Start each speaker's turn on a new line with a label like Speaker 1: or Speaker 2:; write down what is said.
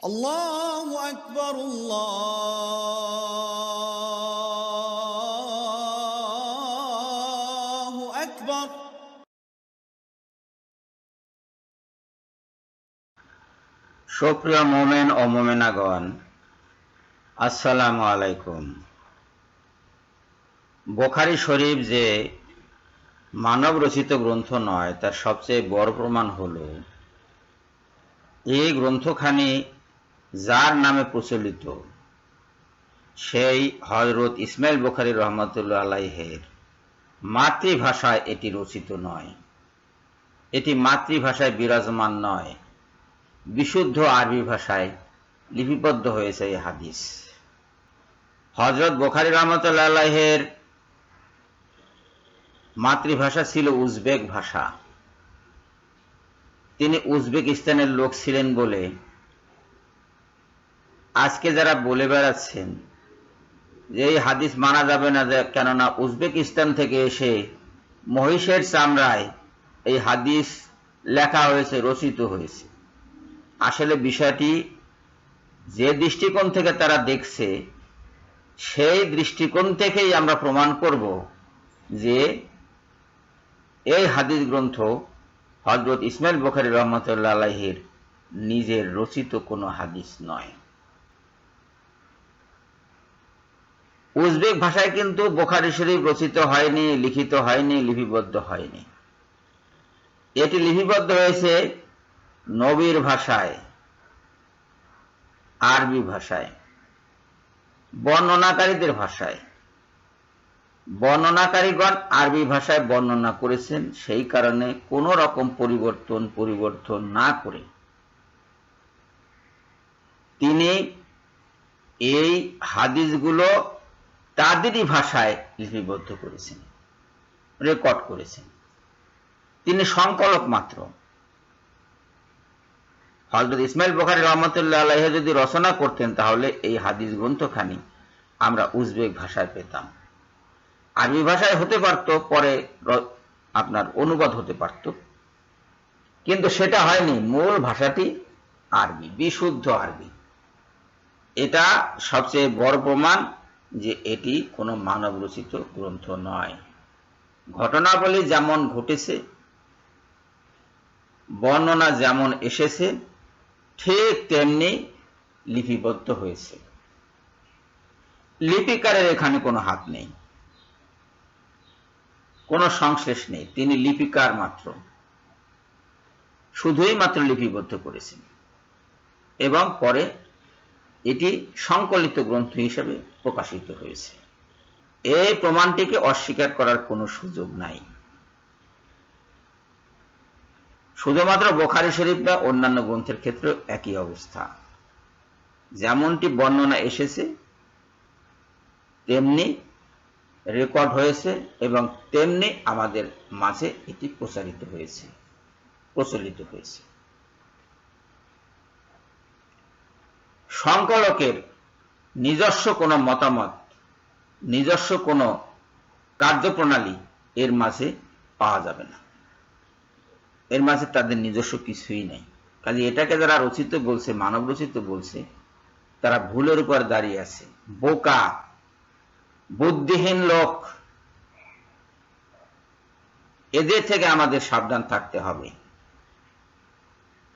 Speaker 1: الله أكبر الله أكبر
Speaker 2: সুপ্রিয় মোমেন ও মোমেনাগণ আসসালামু আলাইকুম বোখারি শরীফ যে মানব রচিত গ্রন্থ নয় তার সবচেয়ে বড় প্রমাণ হল এই গ্রন্থখানি যার নামে প্রচলিত, সেই হজরত ইসমাইল বুখারি রহমতুল্লাহ আলাইহের মাতৃভাষায় এটি রচিত নয়। এটি মাতৃভাষায় বিরাজমান নয়, বিশুদ্ধ আরবি ভাষায় লিপিবদ্ধ হয়েছে এই হাদিস। হজরত বোখারি রহমতুল্লাহের মাতৃভাষা ছিল উজবেক ভাষা। তিনি উজবেকিস্তানের লোক ছিলেন বলে আজকে যারা বলে বেড়াচ্ছেন যে এই হাদিস মানা যাবে না, যে কেননা উজবেকিস্তান থেকে এসে মহিষের চামড়ায় এই হাদিস লেখা হয়েছে, রচিত হয়েছে। আসলে বিষয়টি যে দৃষ্টিকোণ থেকে তারা দেখছে, সেই দৃষ্টিকোণ থেকেই আমরা প্রমাণ করব যে এই হাদিস গ্রন্থ হজরত ইসমাইল বখারি রহমতুল্লাহ আলাহির নিজের রচিত কোনো হাদিস নয়। উজবেক ভাষায় কিন্তু বোখারি শরীফ রচিত হয়নি, লিখিত হয়নি, লিপিবদ্ধ হয়নি। এটি লিপিবদ্ধ হয়েছে নবীর ভাষায়, আরবি ভাষায়, বর্ণনাকারীদের ভাষায়। বর্ণনাকারীগণ আরবি ভাষায় বর্ণনা করেছেন, সেই কারণে কোনো রকম পরিবর্তন পরিবর্তন না করে তিনি এই হাদিসগুলো তাদেরই ভাষায় লিপিবদ্ধ করেছেন, রেকর্ড করেছেন। তিনি সংকলক মাত্র। হজরত ইসমাইল বখারি রহমতুল্লাহ আলাহ যদি রচনা করতেন, তাহলে এই হাদিস গ্রন্থখানি আমরা উজবেক ভাষায় পেতাম। আরবি ভাষায় হতে পারত, পরে আপনার অনুবাদ হতে পারত। কিন্তু সেটা হয়নি, মূল ভাষাটি আরবি, বিশুদ্ধ আরবি। এটা সবচেয়ে বড় প্রমাণ যে এটি কোনো মানব রচিত গ্রন্থ নয়। ঘটনাবলী যেমন ঘটেছে, বর্ণনা যেমন এসেছে, ঠিক তেমনি লিপিবদ্ধ হয়েছে। লিপিকারের এখানে কোনো হাত নেই। কোনো সংশ্লেষ নেই। তিনি লিপিকার মাত্র। শুধুই মাত্র লিপিবদ্ধ করেছেন। এবং পরে এটি সংকলিত গ্রন্থ হিসেবে প্রকাশিত হয়েছে। এই প্রমাণটিকে অস্বীকার করার কোনো সুযোগ নাই। শুধুমাত্র বোখারি শরীফ বা অন্যান্য গ্রন্থের ক্ষেত্রে একই অবস্থা। যেমনটি বর্ণনা এসেছে, তেমনি রেকর্ড হয়েছে এবং তেমনি আমাদের মাঝে এটি প্রচারিত হয়েছে, প্রচলিত হয়েছে। সংকলকের নিজস্ব কোনো মতামত, নিজস্ব কোনো কার্যপ্রণালী এর মাঝে পাওয়া যাবে না। এর মাঝে তাদের নিজস্ব কিছুই নেই। কাজে এটাকে যারা রচিত বলছে, মানব রচিত বলছে, তারা ভুলের উপর দাঁড়িয়ে আছে। বোকা, বুদ্ধিহীন লোক, এদের থেকে আমাদের সাবধান থাকতে হবে।